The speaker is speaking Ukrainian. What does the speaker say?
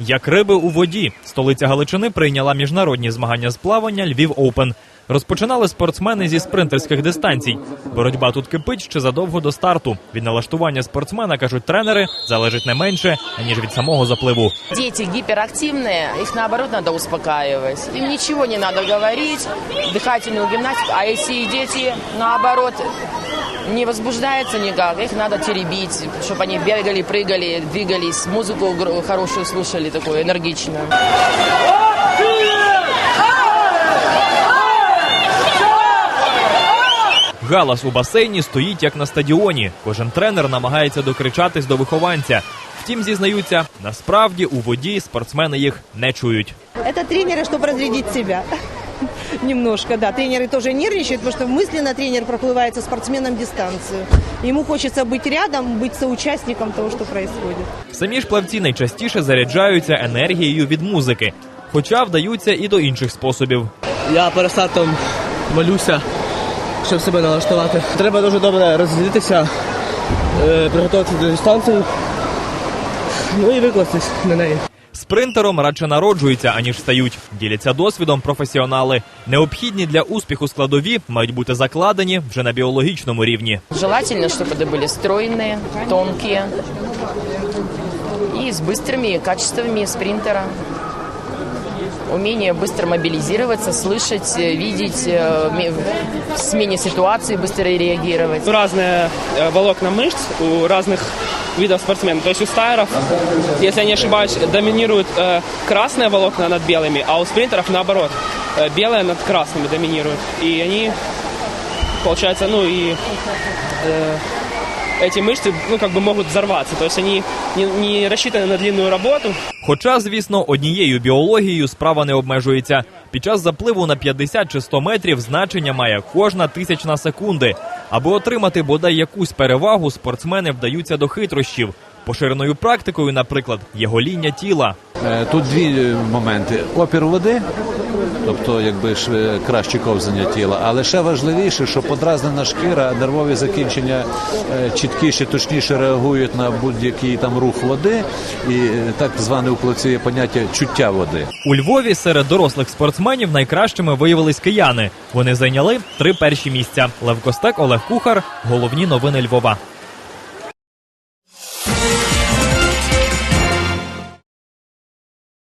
Як риби у воді, столиця Галичини прийняла міжнародні змагання з плавання Львів Оупен. Розпочинали спортсмени зі спринтерських дистанцій. Боротьба тут кипить ще задовго до старту. Від налаштування спортсмена кажуть тренери залежить не менше ніж від самого запливу. Дети гиперактивные, их наоборот надо успокаивать. Им ничего не надо говорить, дыхательную гимнастику. А если дети наоборот не возбуждаются никак, их надо теребить, чтобы они бегали, прыгали, двигались, музыку гр- хорошую слушали, такую энергичную. Галас у басейні стоїть як на стадіоні. Кожен тренер намагається докричатись до вихованця. Втім, зізнаються, насправді у воді спортсмени їх не чують. Это тренеры, чтобы разрядить себя. Немножко, да. Тренеры тоже нервничают, потому что мысленно тренер проплывает со спортсменом дистанцию. Ему хочется быть рядом, быть соучастником того, что происходит. Самі ж плавці найчастіше заряджаються енергією від музики, хоча вдаються і до інших способів. Я перед стартом молюся, щоб себе налаштувати. Треба дуже добре розділитися, е, приготуватися до дистанції, ну і викластись на неї. Спринтером радше народжуються, аніж стають. Діляться досвідом професіонали. Необхідні для успіху складові мають бути закладені вже на біологічному рівні. Желательно, чтобы это были стройные, тонкие и с быстрыми качествами спринтера. Умение быстро мобилизироваться, слышать, э, видеть, э, ме- в смене ситуации быстро реагировать. разные э, волокна мышц у разных видов спортсменов. То есть у стайеров, если я не ошибаюсь, доминируют э, красные волокна над белыми, а у спринтеров наоборот, э, белые над красными доминируют. И они, получается, ну и э, эти мышцы, ну как бы могут взорваться. То есть они не, не рассчитаны на длинную работу, Хоча, звісно, однією біологією справа не обмежується. Під час запливу на 50 чи 100 метрів значення має кожна тисячна секунди. Аби отримати бодай якусь перевагу, спортсмени вдаються до хитрощів. Поширеною практикою, наприклад, є гоління тіла. Е, Тут дві е, моменти: опір води, тобто якби ж е, краще ковзання тіла, але ще важливіше, що подразнена шкіра, нервові закінчення чіткіше, точніше реагують на будь-який там рух води, і так зване у є поняття чуття води. У Львові серед дорослих спортсменів найкращими виявились кияни. Вони зайняли три перші місця. Лев Костек, Олег Кухар. Головні новини Львова.